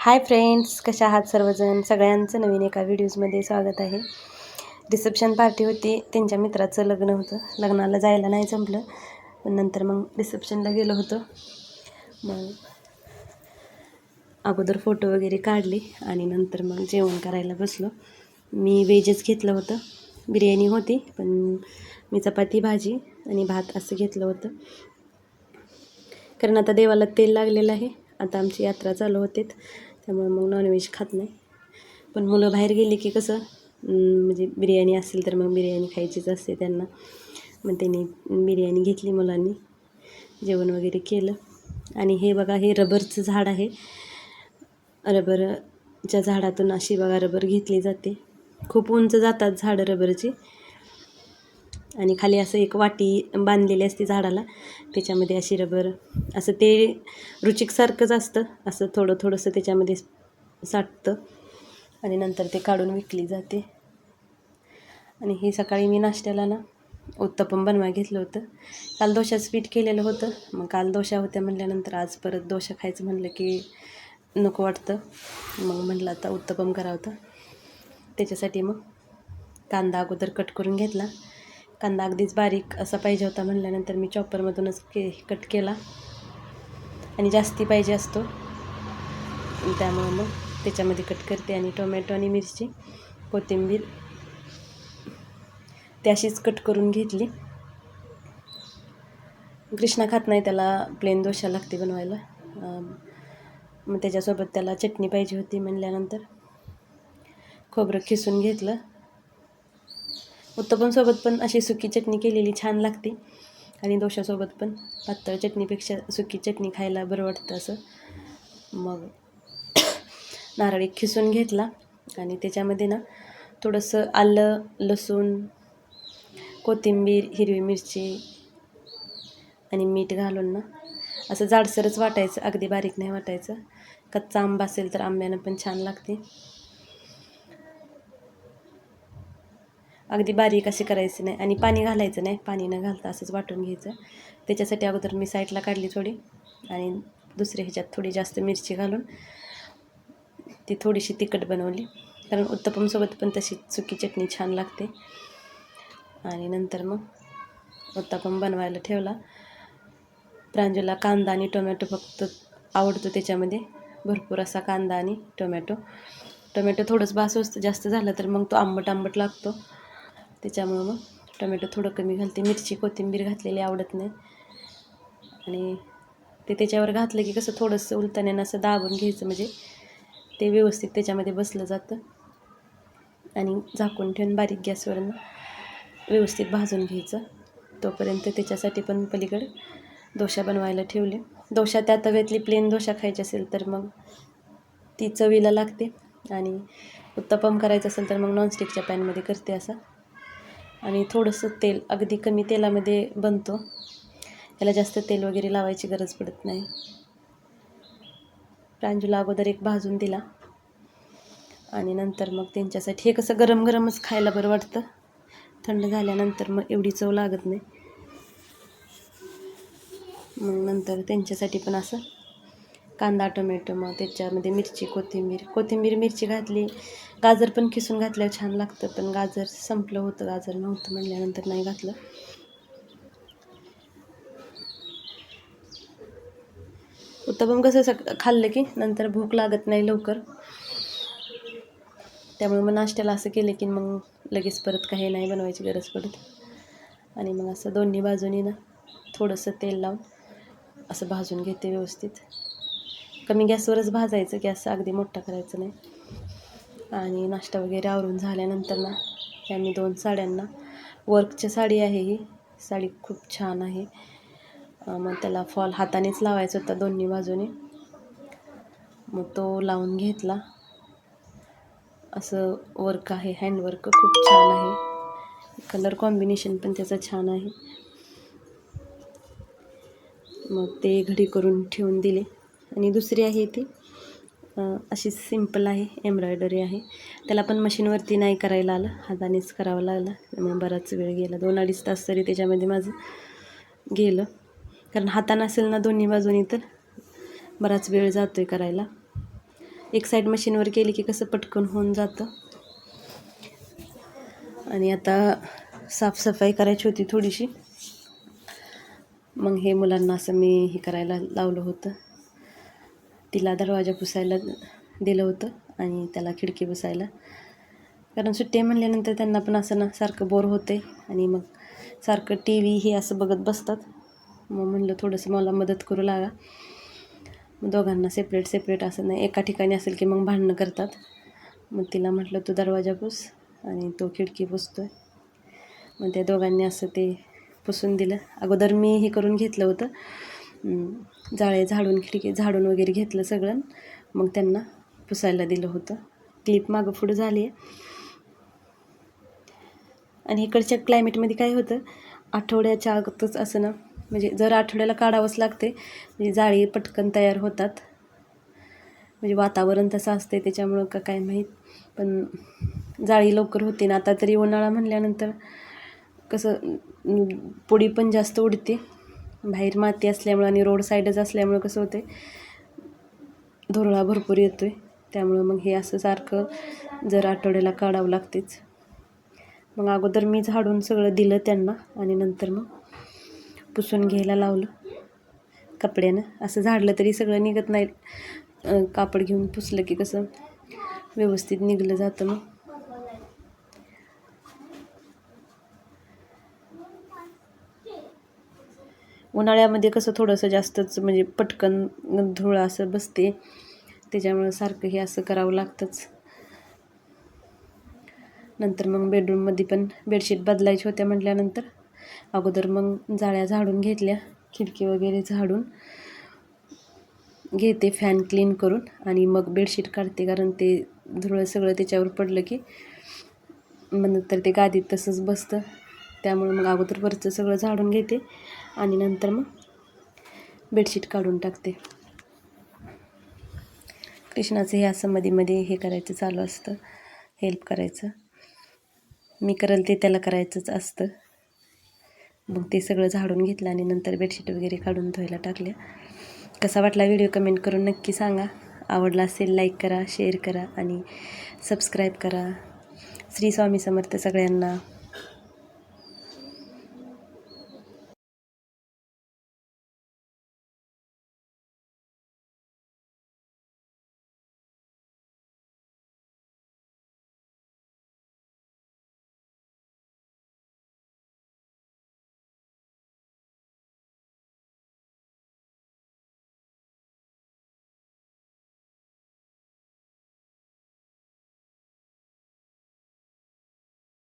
Hi friends कशा आहात सर्वजण? सगळ्यांचं नवीन एका व्हिडिओजमध्ये स्वागत आहे. रिसेप्शन पार्टी होती त्यांच्या मित्राचं लग्न होतं. लग्नाला जायला नाही जमलं पण नंतर मग रिसेप्शनला गेलो होतो. मग अगोदर फोटो वगैरे काढले आणि नंतर मग जेवण करायला बसलो. मी वेजच घेतलं होतं. बिर्याणी होती पण मी चपाती भाजी आणि भात असं घेतलं होतं. कारण आता देवाला तेल लागलेलं आहे. आता आमची यात्रा चालू होते त्यामुळे मग नॉनव्हेज खात नाही. पण मुलं बाहेर गेली की कसं म्हणजे बिर्याणी असेल तर मग बिर्याणी खायचीच असते त्यांना. मग त्यांनी बिर्याणी घेतली मुलांनी जेवण वगैरे केलं. आणि हे बघा हे रबरचं झाड आहे. रबरच्या झाडातून अशी बघा रबर घेतली जाते. खूप उंच जातात झाडं रबरची. आणि खाली असं एक वाटी बांधलेली असते झाडाला. त्याच्यामध्ये अशी रबर असं ते रुचिकसारखंच असतं. असं थोडं थोडंसं त्याच्यामध्ये साठतं. आणि नंतर ते काढून विकली जाते. आणि हे सकाळी मी नाश्त्याला ना उत्तपम बनवा घेतलं होतं. काल दोशाचं स्वीट केलेलं होतं. मग काल दोशा होत्या म्हटल्यानंतर आज परत दोशा खायचं म्हणलं की नको वाटतं. मग म्हटलं आता उत्तपम करावं होतं. त्याच्यासाठी मग कांदा अगोदर कट करून घेतला. कांदा अगदीच बारीक असा पाहिजे होता म्हणल्यानंतर मी चॉपरमधूनच के कट केला. आणि जास्ती पाहिजे असतो. त्यामुळं मग त्याच्यामध्ये कट करते आणि टोमॅटो आणि मिरची कोथिंबीर. ते अशीच कट करून घेतली. कृष्णा खात नाही त्याला प्लेन दोशा लागते बनवायला. मग त्याच्यासोबत त्याला चटणी पाहिजे होती म्हणल्यानंतर खोबरं खिसून घेतलं. उत्तपमसोबत पण अशी सुकी चटणी केलेली छान लागते. आणि दोशासोबत पण पातळ चटणीपेक्षा सुकी चटणी खायला बरं वाटतं असं. मग नारळ एक खिसून घेतला आणि त्याच्यामध्ये ना थोडंसं आलं लसूण कोथिंबीर हिरवी मिरची आणि मीठ घालून ना असं जाडसरच वाटायचं अगदी बारीक नाही वाटायचं. कच्चा आंबा असेल तर आंब्यानं पण छान लागते. अगदी बारीक अशी करायची नाही आणि पाणी घालायचं नाही पाणी न घालता असंच वाटून घ्यायचं. त्याच्यासाठी अगोदर मी साईडला काढली थोडी आणि दुसऱ्या ह्याच्यात थोडी जास्त मिरची घालून ती थोडीशी तिखट बनवली. कारण उत्तपमसोबत पण तशी सुकी चटणी छान लागते. आणि नंतर मग उत्तपम बनवायला ठेवला. प्रांजूला कांदा आणि टोमॅटो फक्त आवडतो त्याच्यामध्ये. भरपूर असा कांदा आणि टोमॅटो. टोमॅटो थोडंच बास असतं जास्त झालं तर मग तो आंबट आंबट लागतो. त्याच्यामुळं मग टोमॅटो थोडं कमी घालते. मिरची कोथिंबीर घातलेली आवडत नाही. आणि ते त्याच्यावर घातलं की कसं थोडंसं उलताण्यानं असं दाबून घ्यायचं. म्हणजे ते व्यवस्थित त्याच्यामध्ये बसलं जातं. आणि झाकून ठेवून बारीक गॅसवर व्यवस्थित भाजून घ्यायचं. तोपर्यंत त्याच्यासाठी पण पलीकडे दोशा बनवायला ठेवले. दोशा त्या तव्यातली प्लेन दोशा खायची असेल तर मग ती चवीला लागते. आणि उत्तपम करायचं असेल तर मग नॉनस्टिकच्या पॅनमध्ये करते असं. आणि थोडंसं तेल अगदी कमी तेलामध्ये बनतो. याला जास्त तेल वगैरे लावायची गरज पडत नाही. प्रांजूला अगोदर एक भाजून दिला. आणि नंतर मग त्यांच्यासाठी हे कसं गरम गरमच खायला बरं वाटतं. थंड झाल्यानंतर मग एवढी चव लागत नाही. मग नंतर त्यांच्यासाठी पण असं कांदा टोमॅटो मग त्याच्यामध्ये मिरची कोथिंबीर. कोथिंबीर मिरची घातली. गाजर पण किसून घातल्यावर छान लागतं पण गाजर संपलं होतं गाजर नव्हतं म्हणल्यानंतर नाही घातलं. उत्तपम कसं सक खाल्लं की नंतर भूक लागत नाही लवकर. त्यामुळे मग नाश्त्याला असं केलं की मग लगेच परत काही नाही बनवायची गरज पडत. आणि मग असं दोन्ही बाजूनी ना थोडंसं तेल लावून असं भाजून घेते व्यवस्थित. कमी गॅसवरच भाजायचं गॅस अगदी मोठा करायचं नाही. आणि नाश्ता वगैरे आवरून झाल्यानंतर ना त्या मी दोन साड्यांना वर्कची साडी आहे ही साडी खूप छान आहे. मग त्याला फॉल हातानेच लावायचा होता दोन्ही बाजूने. मग तो लावून घेतला. असं वर्क आहे हँडवर्क खूप छान आहे. कलर कॉम्बिनेशन पण त्याचं छान आहे. मग ते घडी करून ठेवून दिले. आणि दुसरी आहे ती अशी सिंपल आहे एम्ब्रॉयडरी आहे. त्याला पण मशीनवरती नाही करायला आलं हातानेच करावं लागलं. त्यामुळे बराच वेळ गेला. दोन अडीच तास तरी त्याच्यामध्ये माझं गेलं. कारण हातानं असेल ना दोन्ही बाजूनी तर बराच वेळ जातो आहे करायला. एक साईड मशीनवर केली की कसं पटकन होऊन जातं. आणि आता साफसफाई करायची होती थोडीशी. मग हे मुलांना असं मी हे करायला लावलं होतं. तिला दरवाजा पुसायला दिलं होतं आणि त्याला खिडकी पुसायला. कारण सुट्टी म्हणल्यानंतर त्यांना पण असं ना सारखं बोर होते आणि मग सारखं टी व्ही हे असं बघत बसतात. मग म्हणलं थोडंसं मला मदत करू लागा. मग दोघांना सेपरेट सेपरेट असं नाही एका ठिकाणी असेल की मग भांडणं करतात. मग तिला म्हटलं तू दरवाजा पुस आणि तो खिडकी पुसतो आहे मग त्या दोघांनी असं ते पुसून दिलं. अगोदर मी हे करून घेतलं होतं. जाळे झाडून खिडकी झाडून वगैरे घेतलं सगळं. मग त्यांना पुसायला दिलं होतं. क्लिप मागं पुढं झाली आहे. आणि इकडच्या क्लायमेटमध्ये काय होतं? आठवड्याच्या आगतच असं ना म्हणजे जर आठवड्याला काढावंच लागते म्हणजे जाळी पटकन तयार होतात. म्हणजे वातावरण तसं असते त्याच्यामुळं का काय माहीत. पण जाळी लवकर होते ना आता तरी उन्हाळा म्हणल्यानंतर कसं पुडी पोळी पण जास्त उडते. बाहेर माती असल्यामुळं आणि रोड साईडच असल्यामुळं कसं होते धुरळा भरपूर येतो आहे त्यामुळं मग हे असं सारखं जर आठवड्याला काढावं लागतेच. मग अगोदर मी झाडून सगळं दिलं त्यांना आणि नंतर मग पुसून घ्यायला लावलं कपड्यानं. असं झाडलं तरी सगळं निघत नाही. कापड घेऊन पुसलं की कसं व्यवस्थित निघलं जातं मग. उन्हाळ्यामध्ये कसं थोडंसं जास्तच म्हणजे पटकन धुळं असं बसते. त्याच्यामुळं सारखं हे असं करावं लागतंच. नंतर मग बेडरूममध्ये पण बेडशीट बदलायची होत्या म्हटल्यानंतर. अगोदर मग जाळ्या झाडून घेतल्या खिडकी वगैरे झाडून. घेते फॅन क्लीन करून आणि मग बेडशीट काढते कारण ते धुळं सगळं त्याच्यावर पडलं की. मग नंतर ते गादीत तसंच बसतं. त्यामुळे मग अगोदर वरचं सगळं झाडून घेते आणि नंतर मग बेडशीट काढून टाकते. कृष्णाचं हे असं मध्ये मध्ये हे करायचं चालू असतं हेल्प करायचं. मी करेल ते त्याला करायचंच असतं. मग ते सगळं झाडून घेतलं आणि नंतर बेडशीट वगैरे काढून धुवायला टाकल्या. कसा वाटला व्हिडिओ कमेंट करून नक्की सांगा. आवडला असेल लाईक करा शेअर करा आणि सबस्क्राईब करा. श्री स्वामी समर्थ सगळ्यांना.